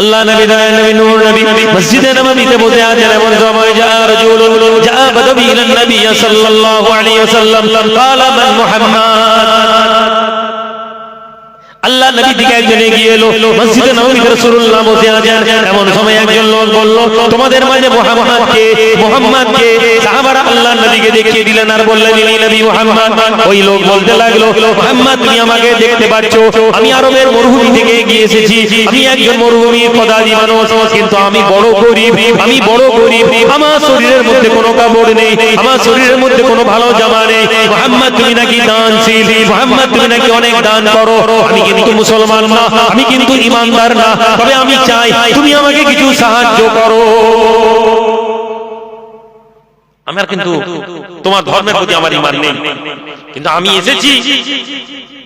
الله نبي دا نبي نور نبي مسجد نبي تبودي آج نبي جا رجول جا بدبي للنبي صلى الله عليه وسلم قال من محمد আল্লাহ নবী দিকে একজন এগিয়ে এলো। মসজিদে নববীতে রাসূলুল্লাহ বসে আছেন। এমন সময় একজন লোক বলল, তোমাদের মাঝে মুহাম্মদ কে মুহাম্মদ কে সাহাবারা আল্লাহ নবীকে দেখিয়ে দিলেন আর বললেন এই নবী মুহাম্মদ। ওই লোক বলতে লাগল, মুহাম্মদ, তুমি আমাকে দেখতে পাচ্ছ। আমি আরবের মরুভূমি থেকে এগিয়ে এসেছি। আমি একজন মরুভূমির পদাদি মানুষ, কিন্তু আমি বড় গরিব। আমি বড় গরিব। আমার শরীরের মধ্যে কোনো কাপড় নেই। আমার শরীরের মধ্যে কোনো ভালো জামা নেই। মুহাম্মদ, তুমি নাকি দানশীল? মুহাম্মদ, তুমি নাকি অনেক দান করো? আমি কিন্তু মুসলমান না, আমি কিন্তু ইমানদার না, তবে আমি চাই তুমি আমাকে কিছু সাহায্য করো। আমার কিন্তু তোমার ধর্মের প্রতি আমার ইমান নেই। কিন্তু আমি এসেছি,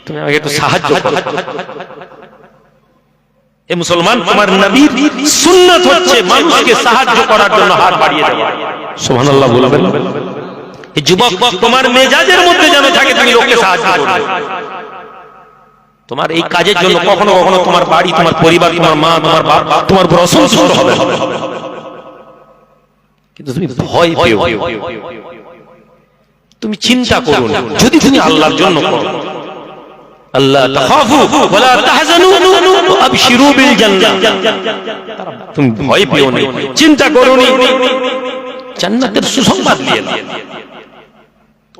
তুমি আমাকে একটু সাহায্য করো। এ মুসলমান, তোমার নবীর সুন্নাত হচ্ছে মানুষকে সাহায্য করার জন্য হাত বাড়িয়ে দেওয়া সুবহানাল্লাহ বলবেন। এই যুবক, তোমার মেজাজের মধ্যে যেন থাকে, তুমি লোককে সাহায্য করবে। তোমার এই কাজের জন্য কখনো কখনো তোমার বাড়ি তোমার পরিবার তোমার মা তোমার বাপ তোমার অসন্তুষ্ট হবে কিন্তু তুমি ভয় পেও তুমি চিন্তা করো না যদি তুমি আল্লাহর জন্য করো আল্লাহ তাখাফু ওয়ালা তাহজানু ওয়া আবশিরু বিল জান্নাহ তুমি ভয় পেও না চিন্তা করো না জান্নাতের সুসংবাদ দিয়ে দাও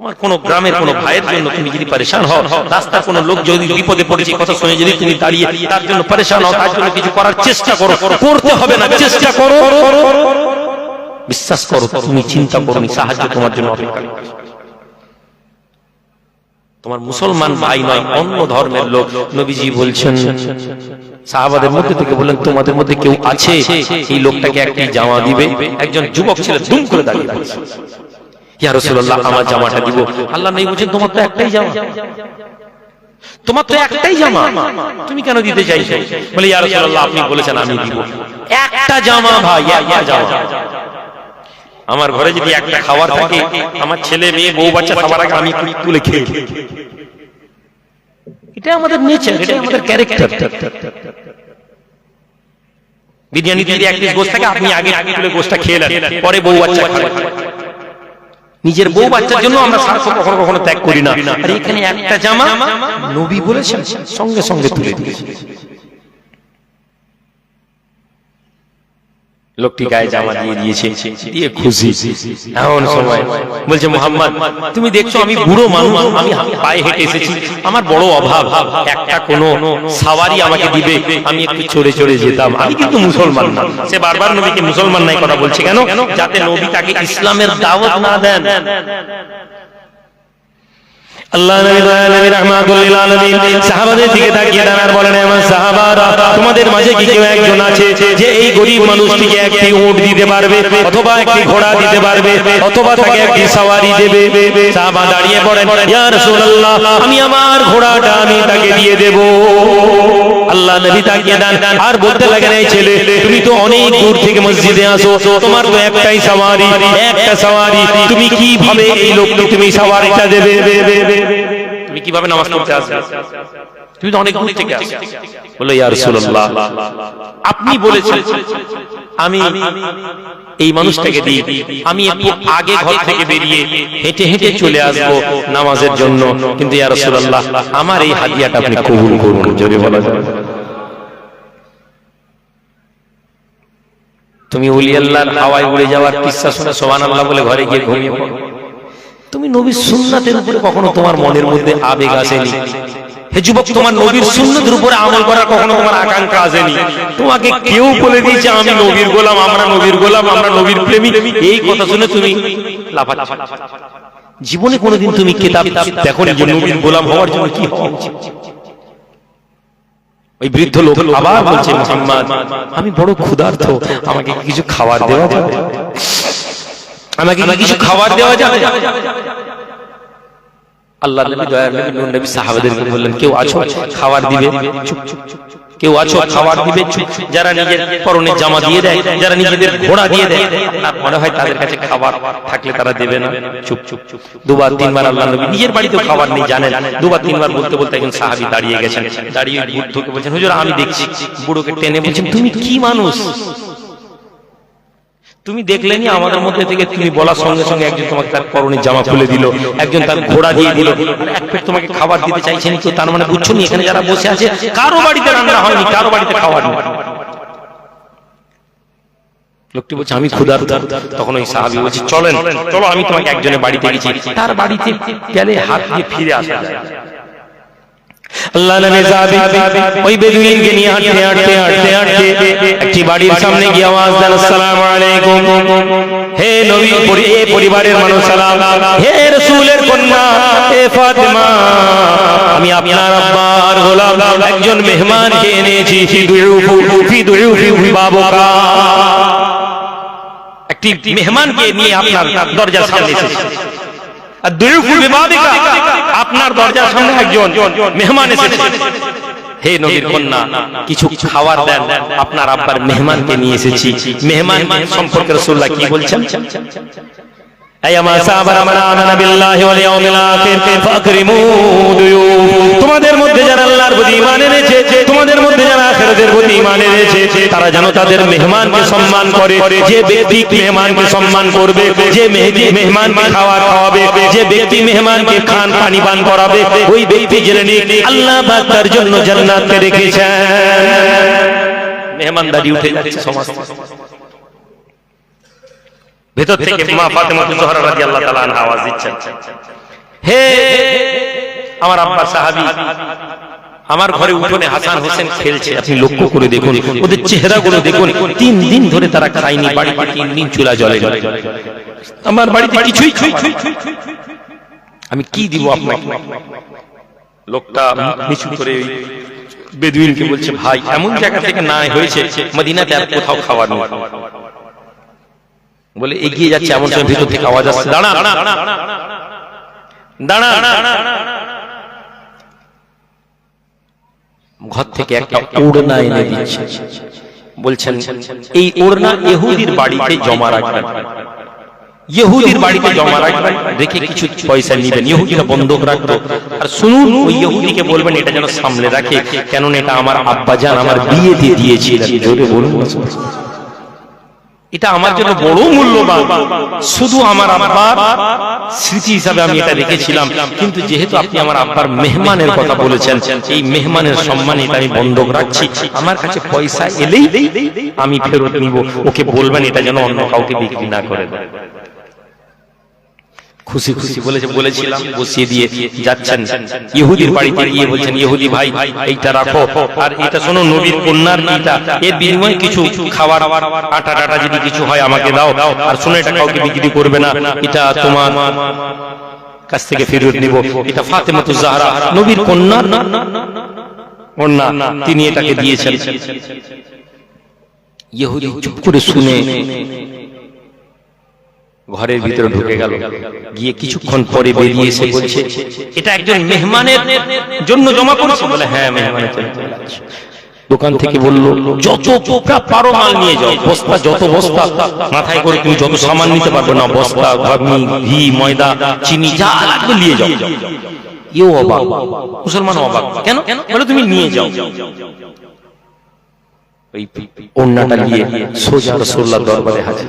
তোমার কোন গ্রামের কোন ভাইয়ের জন্য তুমি যদি পরেশান হও, রাস্তার কোন লোক যদি বিপদে পড়েছে কথা শুনে যদি তুমি দাঁড়িয়ে তার জন্য পরেশান হও, তার জন্য কিছু করার চেষ্টা করো, করতে হবে না, চেষ্টা করো। বিশ্বাস করো, তুমি চিন্তা করো সাহায্য তোমার জন্য তোমার মুসলমান ভাই নয়, অন্য ধর্মের লোক, নবীজি বলছেন, সাহাবাদের মধ্যে থেকে বললেন, তোমাদের মধ্যে কেউ আছে? এই লোকটাকে একটি জামা দিবে, একজন যুবক ছেলে দুম করে দাঁড়িয়ে ইয়া রাসূলুল্লাহ, আমার জামাটা দিব। আল্লাহ বলছেন তোমার তো একটাই জামা। তোমার তো একটাই জামা। তুমি কেন দিতে চাইছো? বলে, ইয়া রাসূলুল্লাহ, আপনি বলেছেন, আমি দিব। একটা জামা, ভাই, একটা জামা। আমার ঘরে যদি একটা খাবার থাকে, আমার ছেলে, মেয়ে, বউ, বাচ্চা খাবার আগে আমি তুলে- খেয়ে। এটা আমাদের নেচার এটা আমাদের ক্যারেক্টার বিরিয়ানি যদি এক পিস গোস্ত থাকে, আপনি আগে আগে তুলে গোস্তটা খেয়ে নেন। পরে বউ বাচ্চা খাবেন নিজের বউ বাচ্চার জন্য আমরা স্বার্থ কখনো কখনো ত্যাগ করি না। আর এখানে একটা জামা নবী বলেছেন? সঙ্গে সঙ্গে তুলে দিয়েছে। লোকটি গায়ে জামা দিয়ে দিয়েছে দিয়ে খুশি। এমন সময় বলছে মোহাম্মদ তুমি দেখছ আমি বুড়ো মানুষ আমি পায়ে হেঁটে এসেছি। আমার বড় অভাব একটা কোনো সাওয়ারি আমাকে দিবে আমি একটু চড়ে চড়ে যেতাম। আমি কিন্তু মুসলমান না। সে বারবার নবীকে মুসলমান নাই কথা বলছে কেন? যাতে নবী তাকে ইসলামের দাওয়াত না দেন। আল্লাহ নবী দয়া নবী রাহমাতুল্লিল আলামিন সাহাবাদের দিকে তাকিয়ে দাঁড়ার বলেন আমার সাহাবারা, তোমাদের মাঝে কি কেউ একজন আছে যে এই গরিব মানুষটিকে একটি উট দিতে পারবে অথবা একটি ঘোড়া দিতে পারবে অথবা তাকে একটি সওয়ারি দেবে? সাহাবা দাঁড়িয়ে পড়েন, ইয়া রাসূলুল্লাহ, আমি আমার ঘোড়াটা আমি তাকে দিয়ে দেব। আল্লাহ নবী তাকিয়ে দেন, আর বলতে লাগেন এই ছেলে, তুমি তো অনেক দূর থেকে মসজিদে আসো, তোমার তো একটাই সওয়ারি, একটা সওয়ারি, তুমি কীভাবে এই লোককে তুমি সওয়ারিটা দেবে? তুমি কীভাবে নামাজ পড়তে আসবে? তুমি তো অনেক দূর থেকে আসো। বলে ইয়া রাসূলুল্লাহ, আপনি বলেছেন আমি এই মানুষটাকে দিই। আমি একটু আগে ঘর থেকে বেরিয়ে হেঁটে হেঁটে চলে আসব নামাজের জন্য। কিন্তু ইয়া রাসূলুল্লাহ আমার এই হাদিয়াটা আপনি কবুল করুন যদি বলা যায় তুমি উলি আল্লাহর হাওয়ায় উড়ে যাওয়ার কিচ্ছা শুনে সোহান আল্লাহ বলে ঘরে গিয়ে ঘুমিয়ে পড়ো। তুমি নবীর সুন্নাতের উপরে কখনো তোমার মনের মধ্যে আবেগ আসেনি? হে যুবক তোমার নবীর সুন্নতের উপরে আমল করার কখনো তোমার আকাঙ্ক্ষা আসেনি। তোমাকে কেউ বলে দিয়েছে আমি নবীর গোলাম আমরা নবীর গোলাম আমরা নবীর প্রেমী এই কথা শুনে তুমি লাফাচ্ছ। জীবনে কোনোদিন তুমি কিতাব দেখো যে নবীর গোলাম হওয়ার জন্য কি হওয়া উচিত? ওই বৃদ্ধ লোক আবার বলছে মোহাম্মদ আমি বড় ক্ষুধার্ত আমাকে কিছু খাবার দেওয়া যাবে? আমাকে কিছু খাবার দেওয়া যাবে? আল্লাহ নবী দয়ার নবী নূর নবী সাহাবাদেরকে বললেন কেউ আছো? খাবার দিবে? চুপ চুপ কেউ আছো? খাবার দিবে? চুপ। যারা নিজের পরনের জামা দিয়ে দেয় যারা নিজেদের ঘোড়া দিয়ে দেয় আর মনে হয় তাদের কাছে খাবার থাকলে তারা দেবে না। চুপ চুপ চুপ। দুবার তিনবার আল্লাহ নবী নিজের বাড়িতেও খাবার নেই জানেন। দুবার তিনবার বলতে বলতে একজন সাহাবি দাঁড়িয়ে গেছেন। দাঁড়িয়ে বুদ্ধকে বলছেন হুজুর আমি দেখছি বুড়োকে টেনে বলছেন তুমি কি মানুষ? তুমি দেখলেনি আমাদের মধ্যে থেকে তুমি বলার সঙ্গে সঙ্গে একজন তোমাকে তার পরনের জামা খুলে দিল, একজন তার ঘোড়া দিয়ে দিল। এক তোমাকে খাবার দিতে চাইছেন কেউ, তার মানে বুঝছ নি, এখানে যারা বসে আছে, কারও বাড়িতে রান্না হয়নি, কারও বাড়িতে খাবার নেই লোকটি বলছে, আমি ক্ষুধার তখন ওই সাহাবি বলছে, চলেন, চলো, আমি তোমাকে একজনের বাড়িতে গেছি তার বাড়িতে গেলে হাত দিয়ে ফিরে আসা যায়। আল্লাহ নবী সাহাবী ওই বেদুইনকে নিয়ে হাঁটতে হাঁটতে হাঁটতে হাঁটতে একটি বাড়ির সামনে গিয়ে আওয়াজ দেন আসসালামু আলাইকুম হে নবী পরি- এ পরিবারের মানুষ সালাম হে রাসূলের কন্যা হে ফাতেমা আমি আপনার আব্বার গোলাম একজন মেহমানকে এনেছি ফি দুয়ুফু ফি দুয়ুফি বাবুকা একটি মেহমানকে নিয়ে আপনার দরজার সামনে এসেছি আর দুয়ুফু বিবাদিকা আপনার দরজার সামনে একজন মেহমান এসেছে। হে নবীর কন্যা কিছু খাওয়ার দেন। আপনার আব্বার মেহমানকে নিয়ে এসেছি। মেহমান সম্পর্কে রাসূলুল্লাহ কি বলছেন? তোমাদের মধ্যে যারা আল্লাহর বুঝি মানে এনেছে তোমাদের মধ্যে যারা আখিরাতের প্রতি ঈমান এনেছে, তারা যেন তাদের মেহমানকে সম্মান করে, যে ব্যক্তি মেহমানকে সম্মান করবে, যে মেহদি মেহমানকে খাওয়া খাওয়াবে, যে ব্যক্তি মেহমানকে খান পানি পান করাবে, ওই ব্যক্তি জেনে নিক, আল্লাহ পাক তার জন্য জান্নাতকে রেখেছেন। মেহমানদারি উঠে যাচ্ছে সমাজ ভেতর থেকে মা ফাতেমা জোহরা রাদিয়াল্লাহু তাআলা আওয়াজ দিচ্ছেন। হে আমার আব্বা সাহাবী আমার ঘরে উঠোনে হাসান হোসেন খেলছে আপনি লক্ষ্য করে দেখুন ওদের চেহারাগুলো দেখুন তিন দিন ধরে তারা খায়নি বাড়িতে তিন দিন চুলা জলে জলে আমার বাড়িতে কিছুই আমি কি দিব আপনাকে? লোকটা নিচু করে বেদুইনকে বলছে ভাই এমন জায়গা থেকে না হয়েছে মদিনাতে আর কোথাও খাওয়ার নেই। বলে এগিয়ে যাচ্ছে এমন সময় ভিতর থেকে আওয়াজ আসছে দাঁড়া দাঁড়া দাঁড়া ঘর থেকে একটা ওড়না এনে দিচ্ছে। বলছেন এই ওড়না ইহুদির বাড়িতে জমা রাখবেন। ইহুদির বাড়িতে জমা রাখবেন। রেখে কিছু পয়সা নিবেন। ইহুদিরা বন্ধক রাখতো আর শুনুন ওই ইহুদিকে বলবেন এটা যেন সামলে রাখে। কেননা এটা আমার আব্বাজান আমার বিয়েতে দিয়েছিলেন। জোরে বলুন। এটা আমার জন্য বড় মূল্যবান। শুধু আমার আব্বার স্মৃতি হিসাবে আমি এটা রেখেছিলাম। কিন্তু যেহেতু আপনি আমার আব্বার মেহমানের কথা বলেছেন, এই মেহমানের সম্মানে এটা আমি বন্ধক রাখছি। আমার কাছে পয়সা এলেই আমি ফেরত নিব। ওকে বলবেন এটা যেন অন্য কাউকে বিক্রি না করে খুশি খুশি বলেছে বলেছিলাম বসিয়ে দিয়ে যাচ্ছেন। ইহুদির বাড়িতে গিয়ে বলছেন ইহুদি ভাই এইটা রাখো। আর এটা শোনো নবীর কন্যার এটা এর বিনিময়ে কিছু খাবার আটা টাটা যদি কিছু হয় আমাকে দাও। আর শোনো এটা কাউকে বিক্রি করবে না। এটা তোমার কাছ থেকে ফেরত নিব। এটা ফাতেমাতু জাহরা। নবীর কন্যার কন্যা তিনি এটাকে দিয়েছেন। ইহুদি চুপ করে শুনে ঘরের ভিতরে ঢুকে গেল। গিয়ে কিছুক্ষণ পরে বেরিয়ে এসে বলছে এটা একজন মেহমানের জন্য জমা করেছে। বলে হ্যাঁ মেহমানের জন্য দোকান থেকে বলল যত পোকা পারো মাল নিয়ে যাও বস্তা যত বস্তা মাথায় করে তুমি যত সামান নিতে পারবে না বস্তা ঘাগনি ঘি ময়দা চিনি যা লাগবে নিয়ে যাও। এও অবাক মুসলমান অবাক। কেন? বলে তুমি নিয়ে যাও। ওই অন্যটা নিয়ে সোজা রসোল্লার দরবারে হাজির।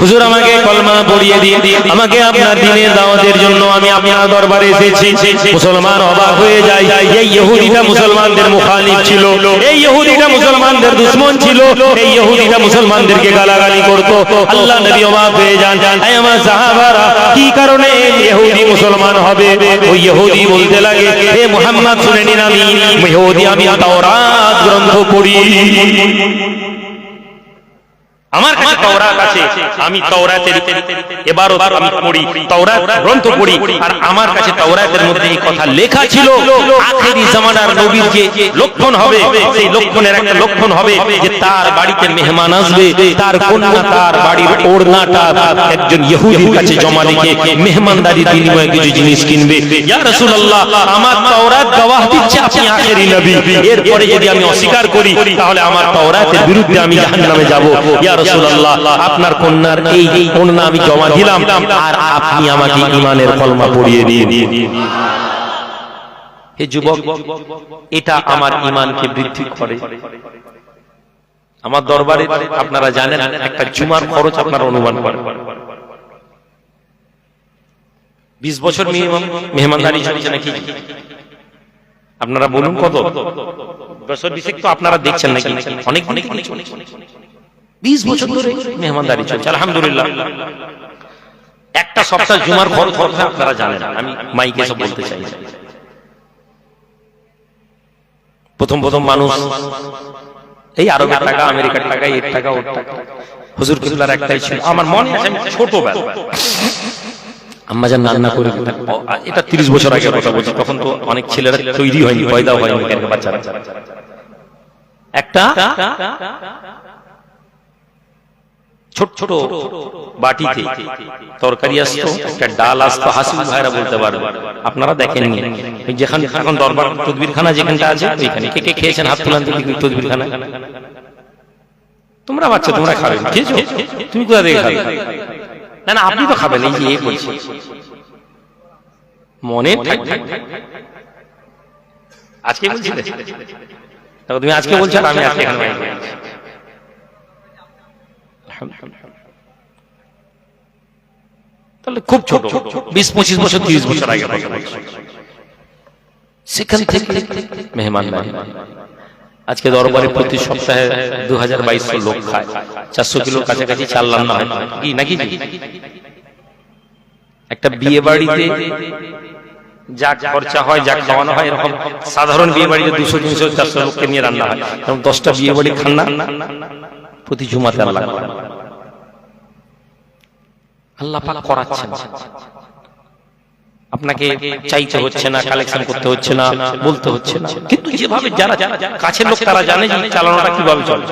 হুজুর, আমাকে কলমা পড়িয়ে দিয়ে আমাকে আপনার দিনের দাওয়াতের জন্য আমি আপনার দরবারে এসেছি। মুসলমান অবাক হয়ে যায়, এই ইহুদিটা মুসলমানদের মুখালিফ ছিল। এই ইহুদিটা মুসলমানদের দুশমন ছিল। এই ইহুদিটা মুসলমানদেরকে গালাগালি করত। আল্লাহ নবী অবাক হয়ে যান। এই আমার সাহাবারা, কি কারণে ইহুদি মুসলমান হবে? ওই ইহুদি বলতে লাগে, হে মুহাম্মদ, শুনে নিন আমি, ইহুদি আমি তাওরাত গ্রন্থ পড়ি। আমার কাছে তাওরাত আছে। আমি তাওরাতের এবারও আমি পড়ি তাওরাত গ্রন্থ পড়ি। আর আমার কাছে তাওরাতের মধ্যে এই কথা লেখা ছিল আখেরি জামানার নবীর যে লক্ষণ হবে সেই লক্ষণের একটা লক্ষণ হবে যে তার বাড়িতে মেহমান আসবে তার কন্যা তার বাড়ির ওড়নাটা একজন ইহুদির কাছে জমা রেখে মেহমানদারির বিনিময়ে কিছু জিনিস কিনবে। ইয়া রাসূলুল্লাহ আমার তাওরাত গওয়াহ দিচ্ছে আপনি আখেরি নবী। এরপরে যদি আমি অস্বীকার করি তাহলে আমার তাওরাতের বিরুদ্ধে আমি জাহান্নামে যাব ইয়া আপনার কন্যার এই আমি জমা দিলাম, আর আপনি আমাকে ঈমানের কলমা পড়িয়ে হে যুবক, এটা আমার ঈমানকে বৃদ্ধি করে। আমার দরবারে আপনারা জানেন, একটা জুমার খরচ আপনারা অনুমান করেন। বিশ বছর মেহমানদারি চলছে নাকি? আপনারা বলুন কত? বছর বিশেষ তো আপনারা দেখছেন নাকি? অনেক অনেক অনেক বিশ বছর ধরে মেহমানদারি চলছে আলহামদুলিল্লাহ। একটা সপ্তাহ জুমার খরচ খরচ আপনারা জানেন আমি মাইকে সব বলতে চাই। প্রথম প্রথম মানুষ এই আরবের টাকা আমেরিকার টাকা এর টাকা ওর টাকা। হুজুর কিবলার একটাই ছিল। আমার মনে আছে আমি ছোটবেলা। আম্মা যান রান্না করে। এটা তিরিশ বছর আগের কথা বলছি তখন তো অনেক ছেলেরা তৈরি হয়নি পয়দা হয়নি বাচ্চারা। একটা ছোট ছোট বাটিতে তরকারি আসতো, একটা ডাল আসতো হাসিল ভাইরা বলতে পারবে। আপনারা দেখেননি। যেখানে এখন দরবার তদবিরখানা যেখানটা আছে, ওইখানে। কে কে খেয়েছেন হাত তুলান তদবিরখানা। তোমরা বাচ্চা, তোমরা খাবে। খেয়েছো? তুমি কোথা থেকে খাবে? না না, আপনি তো খাবেন, এই যে বলছি। মনে থাকবে। আজকে বলছিলে? তুমি আজকে বলছো আমি আজকে এখানে। তাহলে খুব ছোট বিশ পঁচিশ বছর তিরিশ বছর আগে সেখান থেকে মেহমান আজকে দরবারে প্রতি সপ্তাহে দু হাজার বাইশশো লোক খায় চারশো কিলোর কাছাকাছি চাল রান্না হয় কি নাকি একটা বিয়ে বাড়িতে যা খরচা হয় যা খাওয়ানো হয় এরকম সাধারণ বিয়ে বাড়িতে দুশো তিনশো চারশো লোককে নিয়ে রান্না হয় এরকম দশটা বিয়ে বাড়ি খান না প্রতি ঝুমাতে আল্লাহ। আল্লাহ পাক করাচ্ছেন। আপনাকে চাইতে হচ্ছে না কালেকশন করতে হচ্ছে না বলতে হচ্ছে না। কিন্তু যেভাবে যারা যারা কাছের লোক তারা জানে যে চালানোটা কীভাবে চলে।